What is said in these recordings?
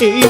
Hey.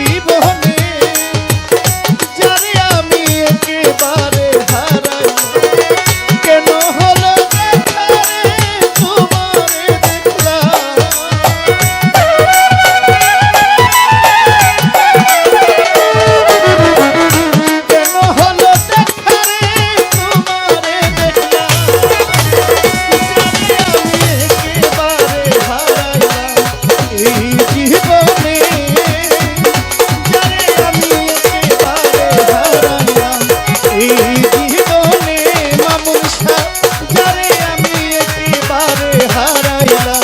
나